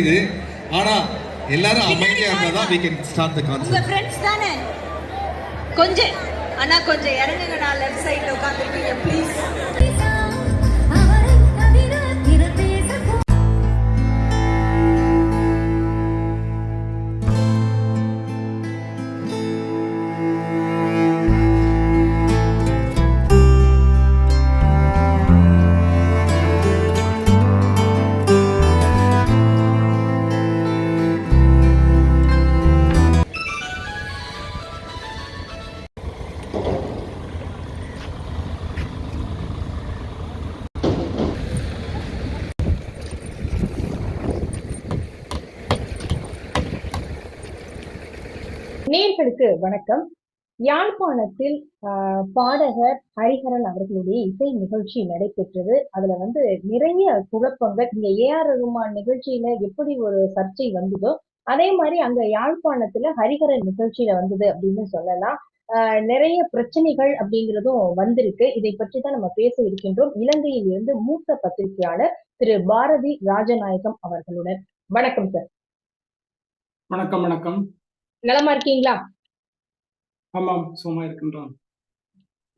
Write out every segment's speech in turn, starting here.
இது ஆனா எல்லாரும் அமைதியா இருந்தா தான் we can start the concert. உங்க ஃப்ரெண்ட்ஸ் தானே? கொஞ்சம் அண்ணா கொஞ்சம் இறங்குங்க நான் லெஃப்ட் சைடுல உட்காந்துருக்கீங்க ப்ளீஸ் வணக்கம். யாழ்ப்பாணத்தில் பாடகர் ஹரிஹரன் அவர்களுடைய இசை நிகழ்ச்சி நடைபெற்றது. அதுல வந்து நிறைய குழப்பங்கள். இங்க ஏஆர் ரகுமான் நிகழ்ச்சியில எப்படி ஒரு சர்ச்சை வந்ததோ அதே மாதிரி அங்க யாழ்ப்பாணத்துல ஹரிஹரன் நிகழ்ச்சியில வந்தது அப்படின்னு சொல்லலாம். ஆஹ், நிறைய பிரச்சனைகள் அப்படிங்கிறதும் வந்திருக்கு. இதை பற்றி தான் நம்ம பேச இருக்கின்றோம். இலங்கையில் இருந்து மூத்த பத்திரிகையாளர் திரு பாரதி ராஜநாயகம் அவர்களுடன். வணக்கம் சார். வணக்கம் வணக்கம். நலமா இருக்கீங்களா? ஆமாம் சும்மா இருக்கின்றோம்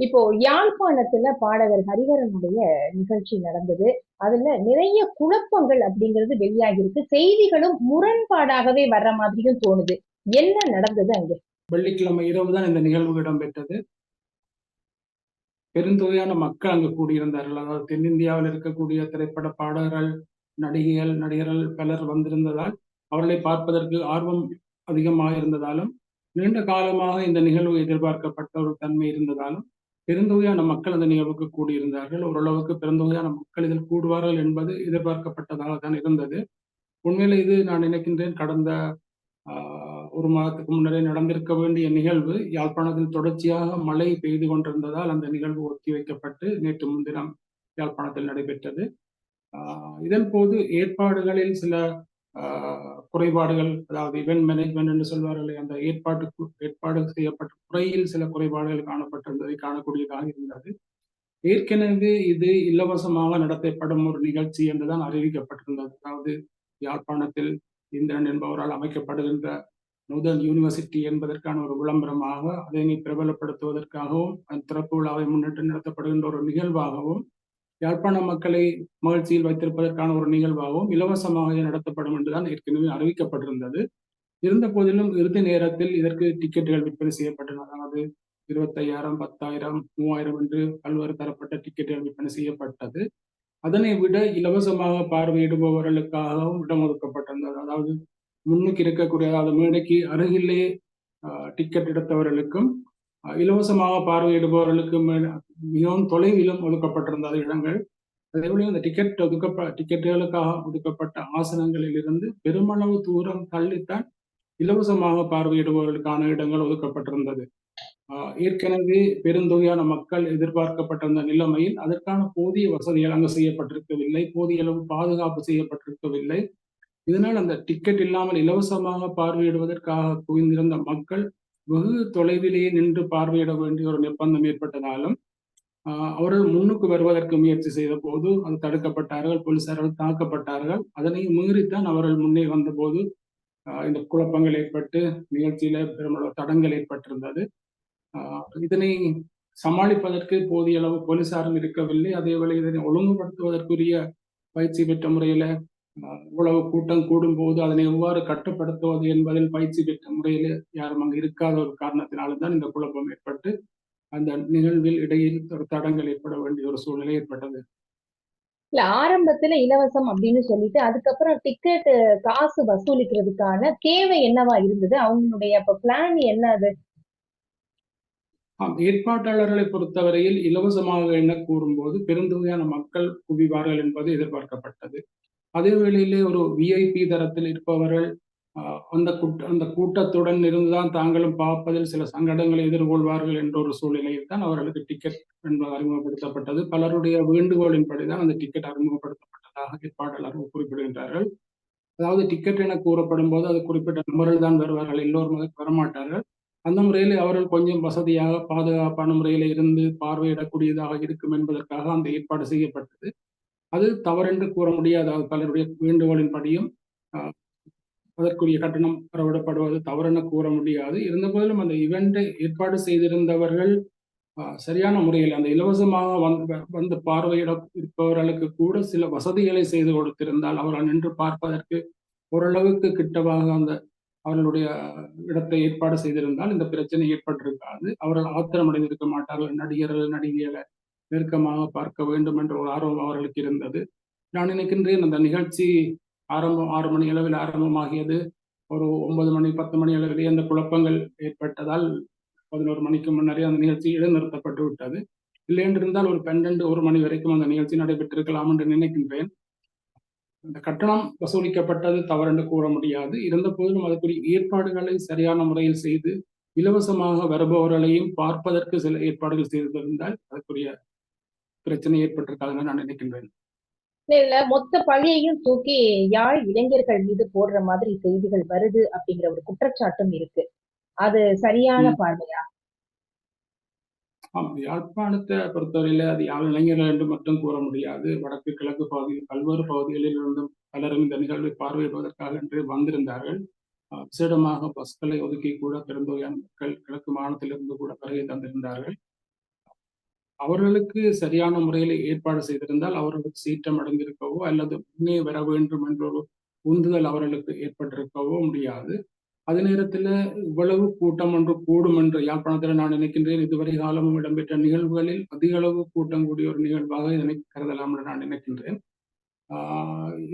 இப்போ யாழ்ப்பாணத்துல பாடகர் ஹரிஹரனுடைய நிகழ்ச்சி நடந்தது. அதுல நிறைய குழப்பங்கள் அப்படிங்கிறது வெளியாகி இருக்கு. செய்திகளும் முரண்பாடாகவே வர்ற மாதிரியும் தோணுது. என்ன நடந்தது அங்க? வெள்ளிக்கிழமை இரவு தான் இந்த நிகழ்வு இடம்பெற்றது. பெருந்தொகையான மக்கள் அங்கு கூடியிருந்தார்கள். அதாவது தென்னிந்தியாவில் இருக்கக்கூடிய திரைப்பட பாடகர்கள் நடிகைகள் நடிகர்கள் பலர் வந்திருந்ததால் அவர்களை பார்ப்பதற்கு ஆர்வம் அதிகமாக இருந்ததாலும் நீண்ட காலமாக இந்த நிகழ்வு எதிர்பார்க்கப்பட்ட ஒரு தன்மை இருந்ததாலும் பெருந்தொகையான மக்கள் அந்த நிகழ்வுக்கு கூடியிருந்தார்கள். ஓரளவுக்கு பெருந்தொகையான மக்கள் இதில் கூடுவார்கள் என்பது எதிர்பார்க்கப்பட்டதாக தான் இருந்தது. உண்மையில இது நான் நினைக்கின்றேன் கடந்த ஒரு மாதத்துக்கு முன்னரே நடந்திருக்க வேண்டிய நிகழ்வு. யாழ்ப்பாணத்தில் தொடர்ச்சியாக மழை பெய்து கொண்டிருந்ததால் அந்த நிகழ்வு ஒத்திவைக்கப்பட்டு நேற்று முன்தினம் யாழ்ப்பாணத்தில் நடைபெற்றது. இதன் போது ஏற்பாடுகளில் சில குறைபாடுகள் அதாவது இவெண்ட் மேனேஜ்மெண்ட் என்று சொல்வார்கள் அந்த ஏற்பாட்டு ஏற்பாடு செய்யப்பட்ட குறையில் சில குறைபாடுகள் காணப்பட்டிருந்ததை காணக்கூடியதாக இருந்தது. ஏற்கனவே இது இலவசமாக நடத்தப்படும் ஒரு நிகழ்ச்சி என்றுதான் அறிவிக்கப்பட்டிருந்தது. அதாவது யாழ்ப்பாணத்தில் இந்திரன் என்பவரால் அமைக்கப்படுகின்ற நூதன் யூனிவர்சிட்டி என்பதற்கான ஒரு விளம்பரமாக அதனை பிரபலப்படுத்துவதற்காகவும் அந்த திறப்பு விழாவை முன்னிட்டு நடத்தப்படுகின்ற ஒரு நிகழ்வாகவும் யாழ்ப்பாண மக்களை மகிழ்ச்சியில் வைத்திருப்பதற்கான ஒரு நிகழ்வாகவும் இலவசமாக நடத்தப்படும் என்றுதான் ஏற்கனவே அறிவிக்கப்பட்டிருந்தது. இருந்த போதிலும் இறுதி நேரத்தில் இதற்கு டிக்கெட்டுகள் விற்பனை செய்யப்பட்டன. அதாவது இருபத்தையாயிரம் பத்தாயிரம் மூவாயிரம் என்று பல்வேறு தரப்பட்ட டிக்கெட்டுகள் விற்பனை செய்யப்பட்டது. அதனை விட இலவசமாக பார்வையிடுபவர்களுக்காகவும் இடம் ஒதுக்கப்பட்டிருந்தது அதாவது முன்னுக்கு இருக்கக்கூடிய அதாவது மேடைக்கு அருகிலே டிக்கெட் எடுத்தவர்களுக்கும் இலவசமாக பார்வையிடுபவர்களுக்கு மிகவும் தொலைவிலும் ஒதுக்கப்பட்டிருந்த இடங்கள் அதேபோல இந்த டிக்கெட் ஒதுக்கப்ப டிக்கெட்டுகளுக்காக ஒதுக்கப்பட்ட ஆசனங்களில் இருந்து பெருமளவு தூரம் தள்ளித்தான் இலவசமாக பார்வையிடுபவர்களுக்கான இடங்கள் ஒதுக்கப்பட்டிருந்தது. ஆஹ் ஏற்கனவே பெருந்தொகையான மக்கள் எதிர்பார்க்கப்பட்டிருந்த நிலைமையில் அதற்கான போதிய வசதிகள் அங்கு செய்யப்பட்டிருக்கவில்லை போதிய அளவு பாதுகாப்பு செய்யப்பட்டிருக்கவில்லை. இதனால் அந்த டிக்கெட் இல்லாமல் இலவசமாக பார்வையிடுவதற்காக குவிந்திருந்த மக்கள் வெகு தொலைவிலேயே நின்று பார்வையிட வேண்டிய ஒரு நிர்பந்தம் ஏற்பட்டதாலும் அவர்கள் முன்னுக்கு வருவதற்கு முயற்சி செய்த போது அது தடுக்கப்பட்டார்கள் போலீசார்கள் தாக்கப்பட்டார்கள். அதனை மீறித்தான் அவர்கள் முன்னே வந்தபோது போது இந்த குழப்பங்கள் ஏற்பட்டு நிகழ்ச்சியில பெருமளவு தடங்கள் ஏற்பட்டிருந்தது. இதனை சமாளிப்பதற்கு போதிய அளவு போலீசாரும் இருக்கவில்லை. அதேவேளை இதனை ஒழுங்குபடுத்துவதற்குரிய பயிற்சி பெற்ற முறையில இவ்வளவு கூட்டம் கூடும்போது அதனை எவ்வாறு கட்டுப்படுத்துவது என்பதில் பயிற்சி பெற்ற முறையில் யாரும் அங்கு இருக்காத ஒரு காரணத்தினால்தான் தான் இந்த குழப்பம் ஏற்பட்டு அந்த நிகழ்வில் இடையில் ஒரு தடங்கள் ஏற்பட வேண்டிய ஒரு சூழ்நிலை ஏற்பட்டது. இல்ல ஆரம்பத்துல இலவசம் அப்படின்னு சொல்லிட்டு அதுக்கப்புறம் டிக்கெட் காசு வசூலிக்கிறதுக்கான தேவை என்னவா இருந்தது? அவங்களுடைய அப்ப பிளான் என்ன அது ஆம், ஏற்பாட்டாளர்களை பொறுத்தவரையில் இலவசமாக என கூறும்போது பெருந்தொகையான மக்கள் குவிவார்கள் என்பது எதிர்பார்க்கப்பட்டது. அதே வேளையிலே ஒரு விஐபி தரத்தில் இருப்பவர்கள் அந்த கூட்ட அந்த கூட்டத்துடன் இருந்துதான் தாங்களும் பார்ப்பதில் சில சங்கடங்களை எதிர்கொள்வார்கள் என்ற ஒரு சூழ்நிலையில் தான் அவர்களுக்கு டிக்கெட் என்பது அறிமுகப்படுத்தப்பட்டது. பலருடைய வேண்டுகோளின்படிதான் அந்த டிக்கெட் அறிமுகப்படுத்தப்பட்டதாக ஏற்பாட்டாளர்கள் குறிப்பிடுகின்றார்கள். அதாவது டிக்கெட் என கூறப்படும் போது அது குறிப்பிட்ட நபர்கள் தான் வருவார்கள் எல்லோரும் வரமாட்டார்கள். அந்த முறையில் அவர்கள் கொஞ்சம் வசதியாக பாதுகாப்பான முறையில் இருந்து பார்வையிடக்கூடியதாக இருக்கும் என்பதற்காக அந்த ஏற்பாடு செய்யப்பட்டது. அது தவறென்று கூற முடியாது. அது பலருடைய வேண்டுகோளின்படியும் அதற்குரிய கட்டணம் வரவிடப்படுவது தவறென கூற முடியாது. இருந்த போதிலும் அந்த இவெண்டை ஏற்பாடு செய்திருந்தவர்கள் சரியான முறையில் அந்த இலவசமாக வந்து வந்து பார்வையிட இருப்பவர்களுக்கு கூட சில வசதிகளை செய்து கொடுத்திருந்தால் அவர்கள் நின்று பார்ப்பதற்கு ஓரளவுக்கு கிட்டவாக அந்த அவர்களுடைய இடத்தை ஏற்பாடு செய்திருந்தால் இந்த பிரச்சனை ஏற்பட்டிருக்காது. அவர்கள் ஆத்திரமடைந்திருக்க மாட்டார்கள் நடிகர்கள் நடிகைகளை. நெருக்கமாக பார்க்க வேண்டும் என்ற ஒரு ஆர்வம் அவர்களுக்கு இருந்தது. நான் நினைக்கின்றேன் அந்த நிகழ்ச்சி ஆரம்பம் ஆறு மணி அளவில் ஆரம்பமாகியது. ஒரு ஒன்பது மணி பத்து மணி அளவிலே அந்த குழப்பங்கள் ஏற்பட்டதால் பதினோரு மணிக்கு முன்னரே அந்த நிகழ்ச்சி இடைநிறுத்தப்பட்டு விட்டது. இல்லை என்றிருந்தால் ஒரு பன்னெண்டு ஒரு மணி வரைக்கும் அந்த நிகழ்ச்சி நடைபெற்றிருக்கலாம் என்று நினைக்கின்றேன். அந்த கட்டணம் வசூலிக்கப்பட்டது தவறென்று கூற முடியாது. இருந்த போதிலும் அதற்குரிய ஏற்பாடுகளை சரியான முறையில் செய்து இலவசமாக வருபவர்களையும் பார்ப்பதற்கு சில ஏற்பாடுகள் செய்திருந்தால் அதற்குரிய பிரச்சனை ஏற்பட்டிருக்காதுன்னு நான் நினைக்கின்றேன். இதுல மொத்த பழியையும் தூக்கி யாழ் இளைஞர்கள் மீது போடுற மாதிரி செய்திகள் வருது அப்படிங்கிற ஒரு குற்றச்சாட்டும் இருக்கு. அது சரியான. பார்வையா? ஆமாம் யாழ்ப்பாணத்தை பொறுத்தவரையில அது யாழ் இளைஞர்கள் என்று மட்டும் கூற முடியாது. வடக்கு கிழக்கு பகுதியில் பல்வேறு பகுதிகளில் இருந்தும் பலரும் இந்த நிகழ்வை பார்வையிடுவதற்காக என்று வந்திருந்தார்கள். விசேடமாக பஸ்களை ஒதுக்கி கூட பெருந்தொகையான மக்கள் கிழக்கு மாநிலத்திலிருந்து கூட வருகை தந்திருந்தார்கள். அவர்களுக்கு சரியான முறையில் ஏற்பாடு செய்திருந்தால் அவர்களுக்கு சீற்றம் அடைந்திருக்கவோ அல்லது முன்னே வர வேண்டும் என்ற ஒரு உந்துதல் அவர்களுக்கு ஏற்பட்டிருக்கவோ முடியாது. அதே நேரத்தில் இவ்வளவு கூட்டம் ஒன்று கூடும் என்று யாழ்ப்பாணத்தில் நான் நினைக்கின்றேன். இதுவரை காலமும் இடம்பெற்ற நிகழ்வுகளில் அதிக அளவு கூட்டம் கூடிய ஒரு நிகழ்வாக இதனை கருதலாம் என்று நான் நினைக்கின்றேன்.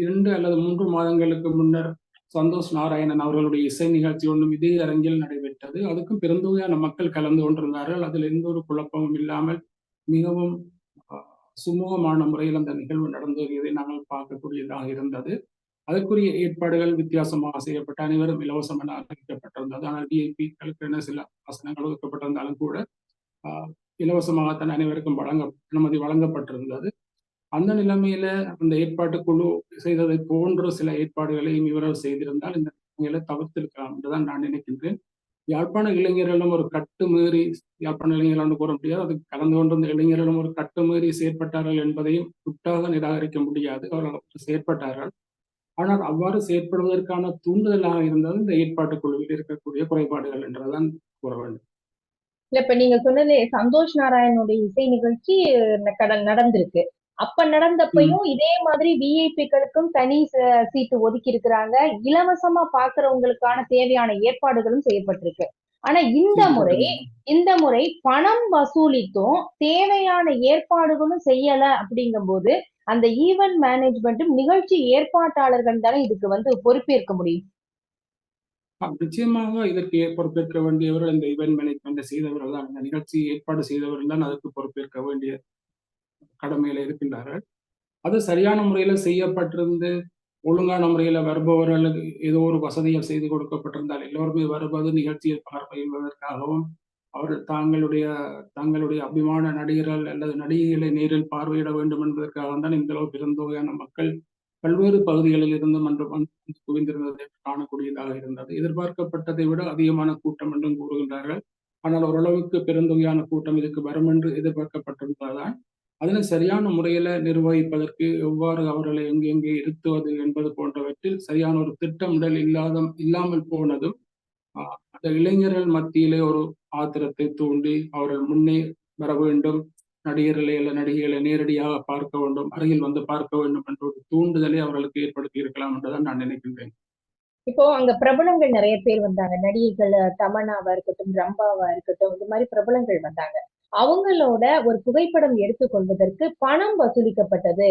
இரண்டு அல்லது மூன்று மாதங்களுக்கு முன்னர் சந்தோஷ் நாராயணன் அவர்களுடைய இசை நிகழ்ச்சி ஒன்றும் இதே அரங்கில் நடைபெற்றது. அதுக்கும் பெருந்தொகையான மக்கள் கலந்து கொண்டிருந்தார்கள். அதில் எந்த ஒரு குழப்பமும் இல்லாமல் மிகவும் சுமூகமான முறையில் அந்த நிகழ்வு நடந்து வருகிறதை நாங்கள் பார்க்கக்கூடியதாக இருந்தது. அதற்குரிய ஏற்பாடுகள் வித்தியாசமாக செய்யப்பட்ட அனைவரும் இலவசம் என அறிவிக்கப்பட்டிருந்தது. ஆனால் விஐபிக்களுக்கு என்ன சில ஆசனங்கள் ஒதுக்கப்பட்டிருந்தாலும் கூட ஆஹ், இலவசமாகத்தான் அனைவருக்கும் வழங்க அனுமதி வழங்கப்பட்டிருந்தது. அந்த நிலைமையில அந்த ஏற்பாட்டு குழு செய்ததை போன்ற சில ஏற்பாடுகளையும் இவர்கள் செய்திருந்தால் இந்த நிலையில தவிர்த்திருக்கலாம் என்றுதான் நான் நினைக்கின்றேன். யாழ்ப்பாண இளைஞர்களும் ஒரு கட்டுமீறி யாழ்ப்பாண இளைஞர்கள் என்று கூற முடியாது. அது கலந்து கொண்டிருந்த இளைஞர்களும் ஒரு கட்டுமீறி செயற்பட்டார்கள் என்பதையும் குட்டாக நிராகரிக்க முடியாது. அவர்கள் செயற்பட்டார்கள். ஆனால் அவ்வாறு செயற்படுவதற்கான தூண்டுதலாக இருந்தது இந்த ஏற்பாட்டு குழுவில் இருக்கக்கூடிய குறைபாடுகள் என்றுதான் கூற வேண்டும். இல்ல இப்ப நீங்க சொன்னது சந்தோஷ் நாராயணனுடைய இசை நிகழ்ச்சி கடல் நடந்திருக்கு. அப்ப நடந்தப்பையும் இதே மாதிரி விஐபிக்களுக்கும் தனி சீட்டு ஒதுக்கி இருக்கிறாங்க இலவசமா பாக்குறவங்களுக்கான தேவையான ஏற்பாடுகளும் செய்யப்பட்டிருக்கு. ஆனா இந்த முறை இந்த முறை பணம் வசூலித்தும் தேவையான ஏற்பாடுகளும் செய்யல அப்படிங்கும்போது அந்த ஈவென்ட் மேனேஜ்மெண்ட்டும் நிகழ்ச்சி ஏற்பாட்டாளர்கள் தானே இதுக்கு வந்து பொறுப்பேற்க முடியும். நிச்சயமாக இதற்கு பொறுப்பேற்க வேண்டியவர்கள் இந்த இவென்ட் மேனேஜ்மெண்ட் செய்தவர்கள் தான். இந்த நிகழ்ச்சி ஏற்பாடு செய்தவர்கள் தான் அதற்கு பொறுப்பேற்க வேண்டிய கடமையில இருக்கின்றார்கள். அது சரியான முறையில செய்யப்பட்டிருந்து ஒழுங்கான முறையில வருபவர்களுக்கு ஏதோ ஒரு வசதிகள் செய்து கொடுக்கப்பட்டிருந்தால் எல்லோருமே வருவது நிகழ்ச்சியை பார்வையிடுவதற்காகவும் அவர்கள் தாங்களுடைய தங்களுடைய அபிமான நடிகர்கள் அல்லது நடிகைகளை நேரில் பார்வையிட வேண்டும் என்பதற்காக தான் இந்த அளவு பெருந்தொகையான மக்கள் பல்வேறு பகுதிகளில் இருந்து மன்றம் குவிந்திருந்ததை காணக்கூடியதாக இருந்தது. எதிர்பார்க்கப்பட்டதை விட அதிகமான கூட்டம் என்றும் கூறுகின்றார்கள். ஆனால் ஓரளவுக்கு பெருந்தொகையான கூட்டம் இதுக்கு வரும் என்று எதிர்பார்க்கப்பட்டிருந்ததால் அதனை சரியான முறையில நிர்வகிப்பதற்கு எவ்வாறு அவர்களை எங்கெங்கே இருத்துவது என்பது போன்றவற்றில் சரியான ஒரு திட்டமிடல் இல்லாத இல்லாமல் போனதும் அந்த இளைஞர்கள் மத்தியிலே ஒரு ஆத்திரத்தை தூண்டி அவர்கள் முன்னே வர வேண்டும். நடிகர்களை அல்ல நடிகைகளை நேரடியாக பார்க்க வேண்டும் அருகில் வந்து பார்க்க வேண்டும் என்ற ஒரு தூண்டுதலை அவர்களுக்கு ஏற்படுத்தி இருக்கலாம் என்றுதான் நான் நினைக்கின்றேன். இப்போ அங்க பிரபலங்கள் நிறைய பேர் வந்தாங்க. நடிகைகள் தமனாவா இருக்கட்டும் ரம்பாவா இருக்கட்டும் இந்த மாதிரி பிரபலங்கள் வந்தாங்க. அவங்களோட ஒரு புகைப்படம் எடுத்துக்கொள்வதற்கு பணம் வசூலிக்கப்பட்டது.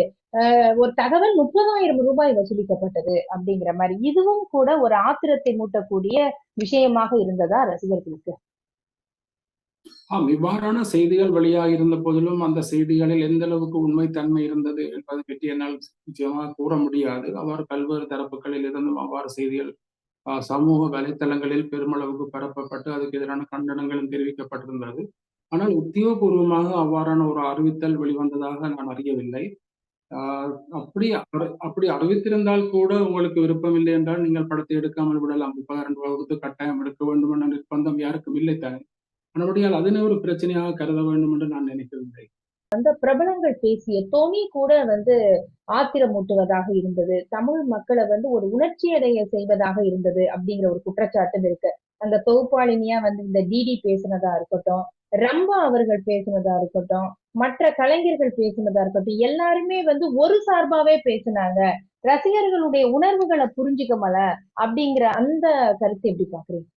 ஒரு தகவல் முப்பதாயிரம் ரூபாய் வசூலிக்கப்பட்டது அப்படிங்கிற மாதிரி. இதுவும் கூட ஒரு ஆத்திரத்தை மூட்டக்கூடிய விஷயமாக இருந்ததா ரசிகர்களுக்கு? ஆம் இவ்வாறான செய்திகள் வெளியாக இருந்த போதிலும் அந்த செய்திகளில் எந்த அளவுக்கு உண்மைத்தன்மை இருந்தது என்பதை பற்றி என்னால் நிச்சயமாக கூற முடியாது. அவ்வாறு பல்வேறு தரப்புகளில் இருந்தும் அவ்வாறு செய்திகள் ஆஹ், சமூக வலைத்தளங்களில் பெருமளவுக்கு பரப்பப்பட்டு அதுக்கு எதிரான கண்டனங்களும் தெரிவிக்கப்பட்டிருந்தது. ஆனால் உத்தியோகபூர்வமாக அவ்வாறான ஒரு அறிவித்தல் வெளிவந்ததாக நான் அறியவில்லை. ஆஹ், அப்படி அறி- அப்படி அறிவித்திருந்தால் கூட உங்களுக்கு விருப்பம் இல்லை என்றால் நீங்கள் படத்தை எடுக்காமல் விடலாம். முப்பதாயிரம் ரெண்டு வகுப்பு கட்டாயம் எடுக்க வேண்டும் என்ற நிர்பந்தம் யாருக்கும் இல்லை தானே. மறுபடியால் அதனை ஒரு பிரச்சனையாக கருத வேண்டும் என்று நான் நினைக்கவில்லை. அந்த பிரபலங்கள் பேசிய தொனி கூட வந்து ஆத்திரமூட்டுவதாக இருந்தது. தமிழ் மக்களை வந்து ஒரு உணர்ச்சி அடைய செய்வதாக இருந்தது அப்படிங்கிற ஒரு குற்றச்சாட்டும் இருக்கு. அந்த தொகுப்பாளினியா வந்து இந்த டிடி பேசுனதா இருக்கட்டும் ரம்பா அவர்கள் பேசுனதா இருக்கட்டும் மற்ற கலைஞர்கள் பேசினதா இருக்கட்டும் எல்லாருமே வந்து ஒரு சார்பாவே பேசினாங்க. ரசிகர்களுடைய உணர்வுகளை புரிஞ்சுக்கமல அப்படிங்கிற அந்த கருத்தை எப்படி பாக்குறீங்க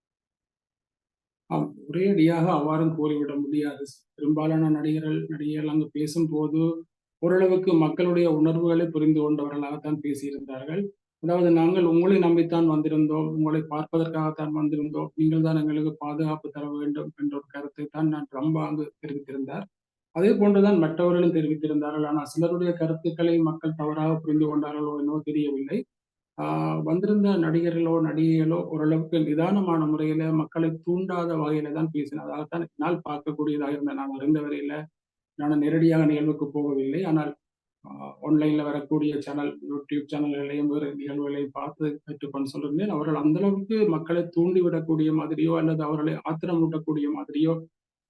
ஒரேடியாக அவ்வாறும் கூறிவிட முடியாது. பெரும்பாலான நடிகர்கள் நடிகர்கள் அங்கு பேசும்போது ஓரளவுக்கு மக்களுடைய உணர்வுகளை புரிந்து கொண்டவர்களாகத்தான் பேசியிருந்தார்கள். அதாவது நாங்கள் உங்களை நம்பித்தான் வந்திருந்தோம். உங்களை பார்ப்பதற்காகத்தான் வந்திருந்தோம். நீங்கள் தான் எங்களுக்கு பாதுகாப்பு தர வேண்டும் என்ற ஒரு கருத்தை தான் நான் ரொம்ப அங்கு தெரிவித்திருந்தார். அதே போன்றுதான் மற்றவர்களும் தெரிவித்திருந்தார்கள். ஆனால் சிலருடைய கருத்துக்களை மக்கள் தவறாக புரிந்து கொண்டார்களோ என்னவோ தெரியவில்லை. ஆஹ் வந்திருந்த நடிகர்களோ நடிகைகளோ ஓரளவுக்கு நிதானமான முறையில மக்களை தூண்டாத வகையில தான் பேசினதாகத்தான் என்னால் பார்க்கக்கூடியதாக இருந்த நான் அறிந்த வரையில நான் நேரடியாக நிகழ்வுக்கு போகவில்லை. ஆனால் ஆன்லைன்ல வரக்கூடிய சேனல் யூடியூப் சேனல்களையும் வேறு நிகழ்வுகளையும் பார்த்து கற்றுக்கொண்டு சொல்லியிருந்தேன் அவர்கள் அந்த அளவுக்கு மக்களை தூண்டிவிடக்கூடிய மாதிரியோ அல்லது அவர்களை ஆத்திரமூட்டக்கூடிய மாதிரியோ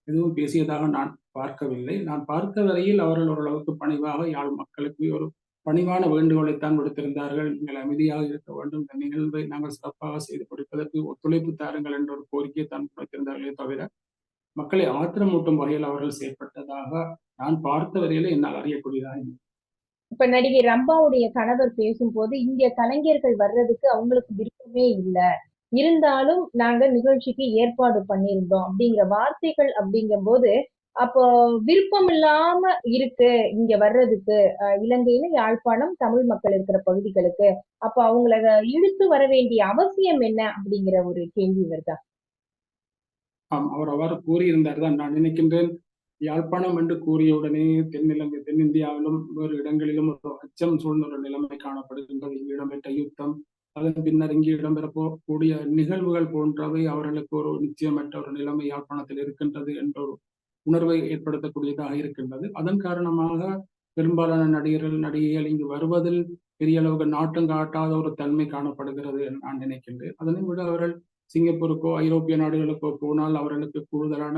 எதுவும் பேசியதாக நான் பார்க்கவில்லை. நான் பார்த்த வரையில் அவர்கள் ஓரளவுக்கு பணிவாக யாழ் மக்களுக்கு ஒரு பணிவான வேண்டுகோளைத்தான் விடுத்திருந்தார்கள். நீங்கள் அமைதியாக இருக்க வேண்டும். இந்த நிகழ்வை நாங்கள் சிறப்பாக செய்து கொடுப்பதற்கு ஒத்துழைப்பு தாருங்கள் என்ற ஒரு கோரிக்கையை தான் கொடுத்திருந்தார்களே தவிர மக்களை ஆத்திரமூட்டும் வகையில் அவர்கள் செயற்பட்டதாக நான் பார்த்த வரையில என்னால் அறியக்கூடியதாக இல்லை. இப்ப நடிகை ரம்பாவுடைய கணவர் பேசும்போது இங்க கலைஞர்கள் வர்றதுக்கு அவங்களுக்கு விருப்பமே இல்ல. இருந்தாலும் நாங்க நிகழ்ச்சிக்கு ஏற்பாடு பண்ணியிருந்தோம் அப்படிங்கிற வார்த்தைகள் அப்படிங்கும்போது அப்போ விருப்பம் இல்லாம இருக்கு இங்க வர்றதுக்கு. அஹ், இலங்கையில யாழ்ப்பாணம் தமிழ் மக்கள் இருக்கிற பகுதிகளுக்கு. அப்ப அவங்கள இழுத்து வர வேண்டிய அவசியம் என்ன அப்படிங்கிற ஒரு கேள்வி வருதா? ஆம் அவர் அவ்வாறு கூறியிருந்தார் தான். நான் நினைக்கின்றேன் யாழ்ப்பாணம் என்று கூறியவுடனே தென்னிலங்கை தென்னிந்தியாவிலும் வேறு இடங்களிலும் ஒரு அச்சம் சூழ்ந்த ஒரு நிலைமை காணப்படுகின்றது. இங்கு இடம்பெற்ற யுத்தம் அதன் பின்னர் இங்கு இடம்பெறப்போ கூடிய நிகழ்வுகள் போன்றவை அவர்களுக்கு ஒரு நிச்சயமற்ற ஒரு நிலைமை யாழ்ப்பாணத்தில் இருக்கின்றது என்ற ஒரு உணர்வை ஏற்படுத்தக்கூடியதாக இருக்கின்றது. அதன் காரணமாக பெரும்பாலான நடிகர்கள் நடிகைகள் இங்கு வருவதில் பெரிய அளவுக்கு நாட்டம் காட்டாத ஒரு தன்மை காணப்படுகிறது என்று நான் நினைக்கின்றேன். அதனை விட அவர்கள் சிங்கப்பூருக்கோ ஐரோப்பிய நாடுகளுக்கோ போனால் அவர்களுக்கு கூடுதலான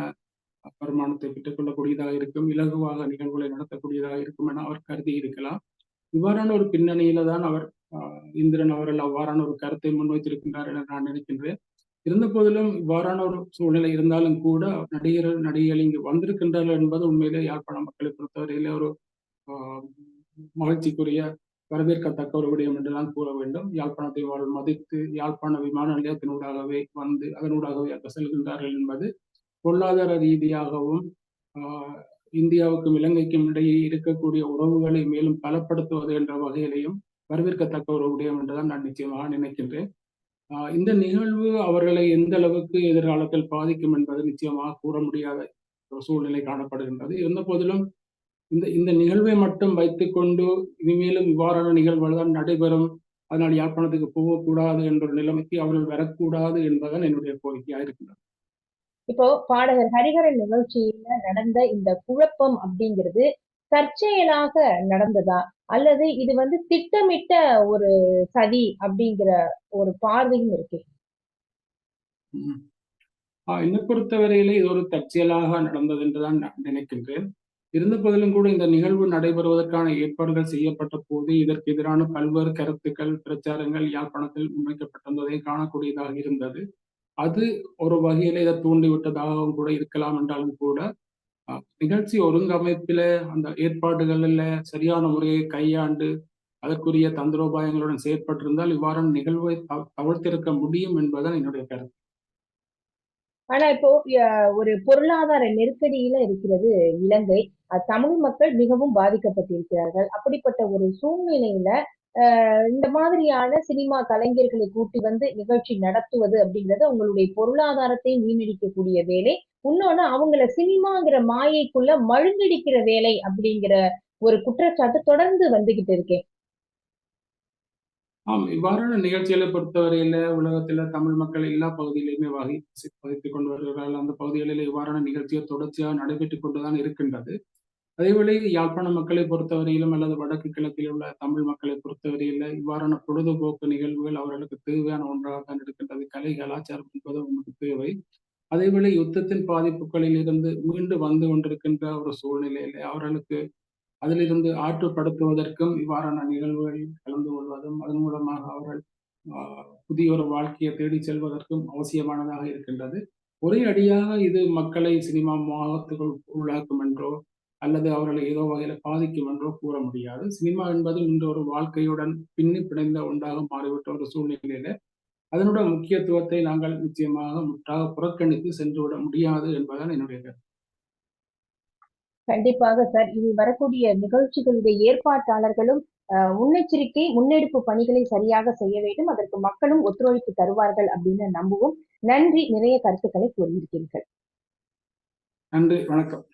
வருமானத்தை பெற்றுக் கொள்ளக்கூடியதாக இருக்கும். இலகுவாக நிகழ்வுகளை நடத்தக்கூடியதாக இருக்கும் என அவர் கருதி இருக்கலாம். இவ்வாறான ஒரு பின்னணியில தான் அவர் இந்திரன் அவர்கள் அவ்வாறான ஒரு கருத்தை முன்வைத்திருக்கின்றார் என நான் நினைக்கின்றேன். இருந்த போதிலும் இவ்வாறான ஒரு சூழ்நிலை இருந்தாலும் கூட நடிகர்கள் நடிகைகள் இங்கு வந்திருக்கின்றார்கள் என்பது உண்மையிலே யாழ்ப்பாண மக்களை பொறுத்தவரையிலே ஒரு ஆஹ், மகிழ்ச்சிக்குரிய வரவேற்கத்தக்க ஒரு விடயம் என்றுதான் கூற வேண்டும். யாழ்ப்பாணத்தை அவர்கள் மதித்து யாழ்ப்பாண விமான நிலையத்தினூடாகவே வந்து அதனூடாகவே அங்கு செல்கின்றார்கள் என்பது பொருளாதார ரீதியாகவும் ஆஹ், இந்தியாவுக்கும் இலங்கைக்கும் இடையே இருக்கக்கூடிய உறவுகளை மேலும் பலப்படுத்துவது என்ற வகையிலையும் வரவேற்கத்தக்க ஒரு விடயம் என்றுதான் நான் நிச்சயமாக நினைக்கின்றேன். இந்த நிகழ்வு அவர்களை எந்த அளவுக்கு எதிர்காலத்தில் பாதிக்கும் என்பது நிச்சயமாக கூற முடியாத ஒரு சூழ்நிலை காணப்படுகின்றது. இருந்த போதிலும் இந்த இந்த நிகழ்வை மட்டும் வைத்துக்கொண்டு இனிமேலும் இவ்வாறான நிகழ்வுகள் தான் நடைபெறும். அதனால் யாழ்ப்பாணத்துக்கு போகக்கூடாது என்ற நிலைமைக்கு அவர்கள் வரக்கூடாது என்பதுதான் என்னுடைய கோரிக்கையாக இருக்கின்றது. இப்போ பாடகர் ஹரிஹரன் நிகழ்ச்சியில நடந்த இந்த குழப்பம் அப்படிங்கிறது தற்செயலாக நடந்ததா? அல்லது இது வந்து திட்டமிட்ட ஒரு சதி அப்படிங்கிற ஒரு பார்வையும் இருக்கு? என்னை பொறுத்தவரையிலே இது ஒரு தற்செயலாக நடந்தது என்றுதான் நான் நினைக்கின்றேன். இருந்த போதிலும் கூட இந்த நிகழ்வு நடைபெறுவதற்கான ஏற்பாடுகள் செய்யப்பட்ட போது இதற்கு எதிரான பல்வேறு கருத்துக்கள் பிரச்சாரங்கள் யாழ்ப்பாணத்தில் முன்வைக்கப்பட்டிருந்ததை காணக்கூடியதாக இருந்தது. அது ஒரு வகையில இதை தூண்டிவிட்டதாகவும் கூட இருக்கலாம் என்றாலும் கூட நிகழ்ச்சி ஒருங்கமைப்பில அந்த ஏற்பாடுகளில் சரியான முறையை கையாண்டு அதற்குரிய தந்திரோபாயங்களுடன் செயற்பட்டிருந்தால் இவ்வாறான நிகழ்வை தவ- தவிர்த்திருக்க முடியும் என்பதுதான் என்னுடைய கருத்து. ஆனா இப்போ அஹ், ஒரு பொருளாதார நெருக்கடியில இருக்கிறது இலங்கை. தமிழ் மக்கள் மிகவும் பாதிக்கப்பட்டிருக்கிறார்கள். அப்படிப்பட்ட ஒரு சூழ்நிலையில இந்த மாதிரியான சினிமா கலைஞர்களை கூட்டி வந்து நிகழ்ச்சி நடத்துவது அப்படிங்கிறது அவங்களுடைய பொருளாதாரத்தை வீணடிக்கக்கூடிய வேலை. இன்னொன்னு அவங்கள சினிமாங்கிற மாயைக்குள்ள மழுங்கடிக்கிற வேலை அப்படிங்கிற ஒரு குற்றச்சாட்டு தொடர்ந்து வந்துகிட்டு இருக்கேன் ஆம் இவ்வாறான நிகழ்ச்சிகளை பொறுத்தவரையில உலகத்துல தமிழ் மக்கள் எல்லா பகுதியிலுமே வகை வகித்துக் கொண்டு வருகிறார்கள். அந்த பகுதிகளில் இவ்வாறான நிகழ்ச்சிகள் தொடர்ச்சியாக நடைபெற்றுக் கொண்டுதான் இருக்கின்றது. அதேவேளை யாழ்ப்பாண மக்களை பொறுத்தவரையிலும் அல்லது வடக்கு கிழக்கில் உள்ள தமிழ் மக்களை பொறுத்தவரையில் இவ்வாறான பொழுதுபோக்கு நிகழ்வுகள் அவர்களுக்கு தேவையான ஒன்றாகத்தான் இருக்கின்றது. கலை கலாச்சாரம் என்பது உங்களுக்கு தேவை. அதேவேளை யுத்தத்தின் பாதிப்புகளில் இருந்து மீண்டு வந்து கொண்டிருக்கின்ற ஒரு சூழ்நிலையில அவர்களுக்கு அதிலிருந்து ஆற்றுப்படுத்துவதற்கும் இவ்வாறான நிகழ்வுகளில் கலந்து கொள்வதும் அதன் மூலமாக அவர்கள் புதிய ஒரு வாழ்க்கையை தேடி செல்வதற்கும் அவசியமானதாக இருக்கின்றது. ஒரே அடியாக இது மக்களை சினிமா மோகத்துக்குள் உள்ளாக்கும் என்றோ அல்லது அவர்களை ஏதோ வகையில பாதிக்கும் என்றோ கூற முடியாது. சினிமா என்பது இன்று ஒரு வாழ்க்கையுடன் பின்னி பிணைந்த ஒன்றாக மாறிவிட்ட ஒரு சூழ்நிலையில அதனோட முக்கியத்துவத்தை நாங்கள் நிச்சயமாக முற்றாக புறக்கணித்து சென்றுவிட முடியாது என்பதுதான் என்னுடைய கருத்து. கண்டிப்பாக சார். இது வரக்கூடிய நிகழ்ச்சிகளுடைய ஏற்பாட்டாளர்களும் முன்னெச்சரிக்கை முன்னெடுப்பு பணிகளை சரியாக செய்ய வேண்டும். அதற்கு மக்களும் ஒத்துழைப்பு தருவார்கள் அப்படின்னு நம்புவோம். நன்றி. நிறைய கருத்துக்களை கூறியிருக்கிறீர்கள். நன்றி. வணக்கம்.